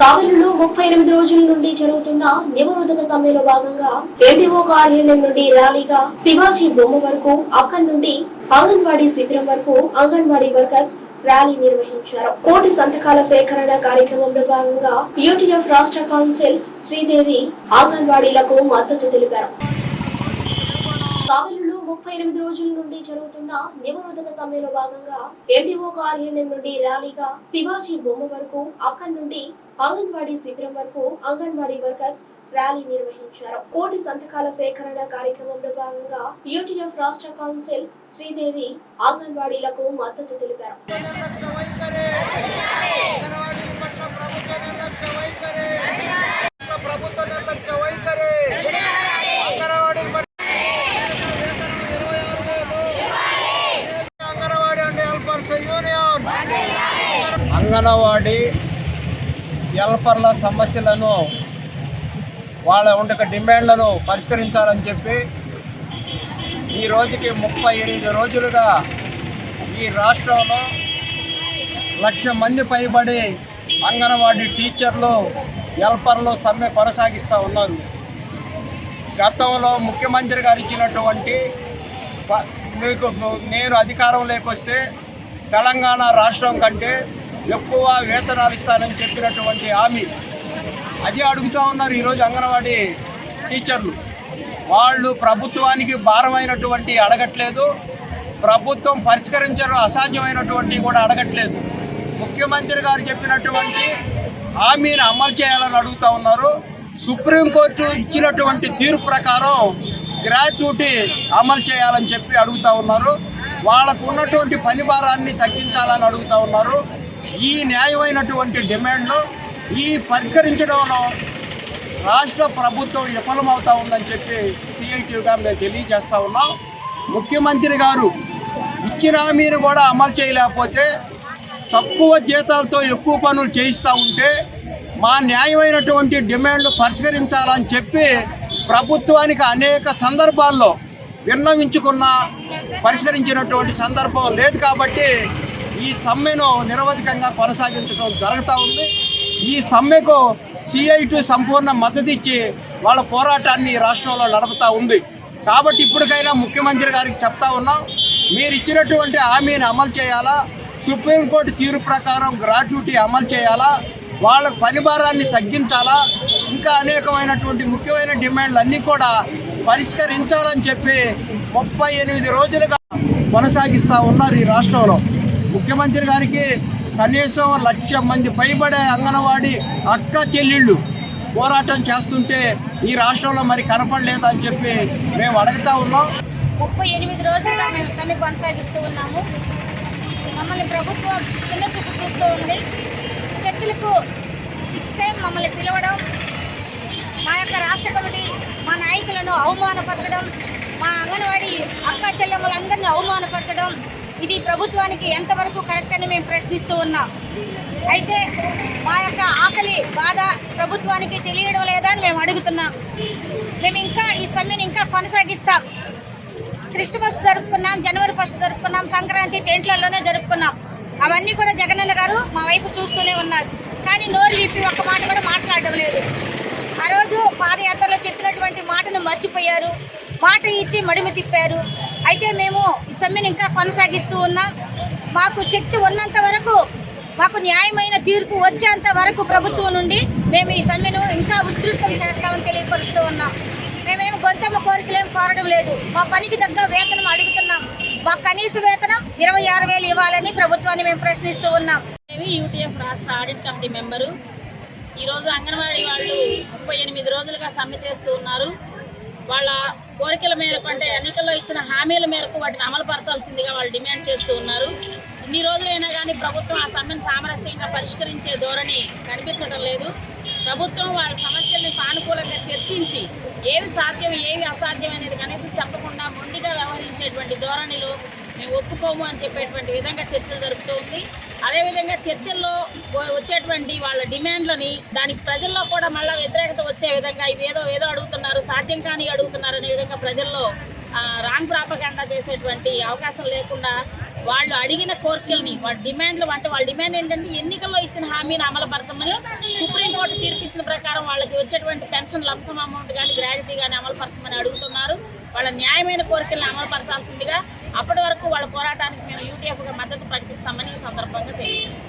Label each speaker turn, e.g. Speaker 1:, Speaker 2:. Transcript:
Speaker 1: కావలిలో ముప్పై ఎనిమిది రోజుల నుండి జరుగుతున్న నివరోధక సమ్మెలో భాగంగా ఎంపీఓ కార్యాలయం నుండి ర్యాలీగా శివాజీ బొమ్మ వరకు అక్కడి నుండి అంగన్వాడీ శిబిరం వరకు అంగన్వాడీ వర్కర్స్ ర్యాలీ నిర్వహించారు. కోటి సంతకాల సేకరణ కార్యక్రమంలో భాగంగా యూటీఎఫ్ రాష్ట్ర కౌన్సిల్ శ్రీదేవి అంగన్వాడీలకు మద్దతు తెలిపారు. కావలి ముప్పై ఎనిమిది రోజుల నుండి జరుగుతున్న నివరోధక సమ్మెలో భాగంగా ఎండిఓ కార్యాలయం నుండి ర్యాలీగా శివాజీ బొమ్మ వరకు అక్కడి నుండి అంగన్వాడీ శిబిరం వరకు అంగన్వాడీ వర్కర్స్ ర్యాలీ నిర్వహించారు. కోటి సంతకాల సేకరణ కార్యక్రమంలో భాగంగా యూటీఎఫ్ రాష్ట్ర కౌన్సిల్ శ్రీదేవి అంగన్వాడీలకు మద్దతు తెలిపారు.
Speaker 2: ప్రభుత్వ అంగన్వాడీ హెల్పర్ల సమస్యలను వాళ్ళ ఉండక డిమాండ్లను పరిష్కరించాలని చెప్పి ఈ రోజుకి ముప్పై ఎనిమిది రోజులుగా ఈ రాష్ట్రంలో లక్ష మంది పైబడి అంగన్వాడీ టీచర్లు హెల్పర్లు సమ్మె కొనసాగిస్తూ ఉన్నారు గతంలో ముఖ్యమంత్రి గారు ఇచ్చినటువంటి ప- మీకు నేను అధికారంలోకి వస్తే తెలంగాణ రాష్ట్రం కంటే ఎక్కువ వేతనాలు ఇస్తానని చెప్పినటువంటి హామీ. అదే అడుగుతూ ఉన్నారు ఈరోజు అంగన్వాడీ టీచర్లు. వాళ్ళు ప్రభుత్వానికి భారమైనటువంటి అడగట్లేదు. ప్రభుత్వం పరిష్కరించడం అసాధ్యమైనటువంటి కూడా అడగట్లేదు. ముఖ్యమంత్రి గారు చెప్పినటువంటి హామీని అమలు చేయాలని అడుగుతూ ఉన్నారు. సుప్రీంకోర్టు ఇచ్చినటువంటి తీర్పు ప్రకారం గ్రాట్యుటీ అమలు చేయాలని చెప్పి అడుగుతూ ఉన్నారు. వాళ్ళకు ఉన్నటువంటి పని భారాన్ని తగ్గించాలని అడుగుతూ ఉన్నారు. ఈ న్యాయమైనటువంటి డిమాండ్లు ఈ పరిష్కరించడంలో రాష్ట్ర ప్రభుత్వం విఫలమవుతా ఉందని చెప్పి సిఐటిగా మేము తెలియజేస్తా ఉన్నాం. ముఖ్యమంత్రి గారు ఇచ్చిన హామీని కూడా అమలు చేయలేకపోతే తక్కువ జీతాలతో ఎక్కువ పనులు చేయిస్తూ ఉంటే మా న్యాయమైనటువంటి డిమాండ్లు పరిష్కరించాలని చెప్పి ప్రభుత్వానికి అనేక సందర్భాల్లో విన్నవించుకున్న పరిష్కరించినటువంటి సందర్భం లేదు కాబట్టి ఈ సమ్మెను నిరవధికంగా కొనసాగించడం జరుగుతూ ఉంది. ఈ సమ్మెకు సిఐటి సంపూర్ణ మద్దతు ఇచ్చి వాళ్ళ పోరాటాన్ని రాష్ట్రంలో నడుపుతూ ఉంది. కాబట్టి ఇప్పటికైనా ముఖ్యమంత్రి గారికి చెప్తా ఉన్నాం మీరు ఇచ్చినటువంటి హామీని అమలు చేయాలా? సుప్రీంకోర్టు తీర్పు ప్రకారం గ్రాట్యుటీ అమలు చేయాలా? వాళ్ళ పనిభారాన్ని తగ్గించాలా? ఇంకా అనేకమైనటువంటి ముఖ్యమైన డిమాండ్లు అన్నీ కూడా పరిష్కరించాలని చెప్పి ముప్పై ఎనిమిది రోజులుగా కొనసాగిస్తూ ఉన్నారు ఈ రాష్ట్రంలో. ముఖ్యమంత్రి గారికి కనీసం లక్ష మంది పైబడే అంగన్వాడీ అక్క చెల్లెళ్ళు పోరాటం చేస్తుంటే ఈ రాష్ట్రంలో మరి కనపడలేదని చెప్పి మేము అడుగుతా ఉన్నాం.
Speaker 3: ముప్పై ఎనిమిది రోజులుగా మేము సమ్మె కొనసాగిస్తూ ఉన్నాము. మమ్మల్ని ప్రభుత్వం చిన్న చూపు చూస్తూ ఉంది. చర్చలకు సిక్స్ టైం మమ్మల్ని పిలవడం మా యొక్క రాష్ట్ర కమిటీ మా నాయకులను అవమానపరచడం మా అంగన్వాడీ అక్క చెల్లెమ్మలందరినీ అవమానపరచడం ఇది ప్రభుత్వానికి ఎంతవరకు కరెక్ట్ అని మేము ప్రశ్నిస్తూ ఉన్నాం. అయితే మా యొక్క ఆకలి బాధ ప్రభుత్వానికి తెలియడం లేదా అని మేము అడుగుతున్నాం. మేము ఇంకా ఈ సమ్మెను ఇంకా కొనసాగిస్తాం. క్రిస్మస్ జరుపుకున్నాం జనవరి ఫస్ట్ జరుపుకున్నాం సంక్రాంతి టెంట్లలోనే జరుపుకున్నాం. అవన్నీ కూడా జగనన్న గారు మా వైపు చూస్తూనే ఉన్నారు. కానీ నోరు విప్పి ఒక్క మాట కూడా మాట్లాడడం లేదు. ఆ రోజు పాదయాత్రలో చెప్పినటువంటి మాటను మర్చిపోయారు. మాట ఇచ్చి మడిమి తిప్పారు. అయితే మేము సమ్మెను ఇంకా కొనసాగిస్తూ ఉన్నాం మాకు శక్తి ఉన్నంత వరకు మాకు న్యాయమైన తీర్పు వచ్చేంత వరకు ప్రభుత్వం నుండి మేము ఈ సమ్మెను ఇంకా ఉధృతం చేస్తామని తెలియపరుస్తూ ఉన్నాం. మేమేం గొంతమ్మ కోరికలేం కోరడం లేదు. మా పనికి తగ్గ వేతనం అడుగుతున్నాం. మా కనీస వేతనం ఇరవై ఆరు వేలు ఇవ్వాలని ప్రభుత్వాన్ని మేము ప్రశ్నిస్తూ ఉన్నాం.
Speaker 4: మేము యూటీఎఫ్ రాష్ట్ర ఆడిట్ కమిటీ మెంబరు. ఈరోజు అంగన్వాడీ వాళ్ళు ముప్పై ఎనిమిది రోజులుగా సమ్మె చేస్తూ ఉన్నారు. వాళ్ళ కోరికల మేరకు అంటే ఎన్నికల్లో ఇచ్చిన హామీల మేరకు వాటిని అమలుపరచాల్సిందిగా వాళ్ళు డిమాండ్ చేస్తూ ఉన్నారు. ఇన్ని రోజులైనా కానీ ప్రభుత్వం ఆ సమ్మెను సామరస్యంగా పరిష్కరించే ధోరణి కనిపించడం లేదు. ప్రభుత్వం వాళ్ళ సమస్యల్ని సానుకూలంగా చర్చించి ఏవి సాధ్యం ఏవి అసాధ్యం అనేది కనీసం చెప్పకుండా ముందుగా వ్యవహరించేటువంటి ధోరణిలో మేము ఒప్పుకోము అని చెప్పేటువంటి విధంగా చర్చలు జరుపుతూ ఉంది అదేవిధంగా చర్చల్లో వచ్చేటువంటి వాళ్ళ డిమాండ్లని దానికి ప్రజల్లో కూడా మళ్ళీ వ్యతిరేకత వచ్చే విధంగా ఇది ఏదో ఏదో అడుగుతున్నారు సాధ్యం కాని అడుగుతున్నారు అనే విధంగా ప్రజల్లో రాంగ్ ప్రాపగాండా చేసేటువంటి అవకాశం లేకుండా వాళ్ళు అడిగిన కోరికల్ని వాళ్ళ డిమాండ్లు అంటే వాళ్ళ డిమాండ్ ఏంటంటే ఎన్నికల్లో ఇచ్చిన హామీని అమలుపరచమని సుప్రీం తీర్పు ఇచ్చిన ప్రకారం వాళ్ళకి వచ్చేటువంటి పెన్షన్ లంసం అమౌంట్ కానీ గ్రాడ్యుటీ కానీ అమలుపరచమని అడుగుతున్నారు. వాళ్ళ న్యాయమైన కోరికల్ని అమలుపరచాల్సిందిగా అప్పటి వరకు వాళ్ళ పోరాటానికి మేము యూటీఎఫ్గా మద్దతు ప్రకటిస్తామని ఈ సందర్భంగా తెలియజేస్తాం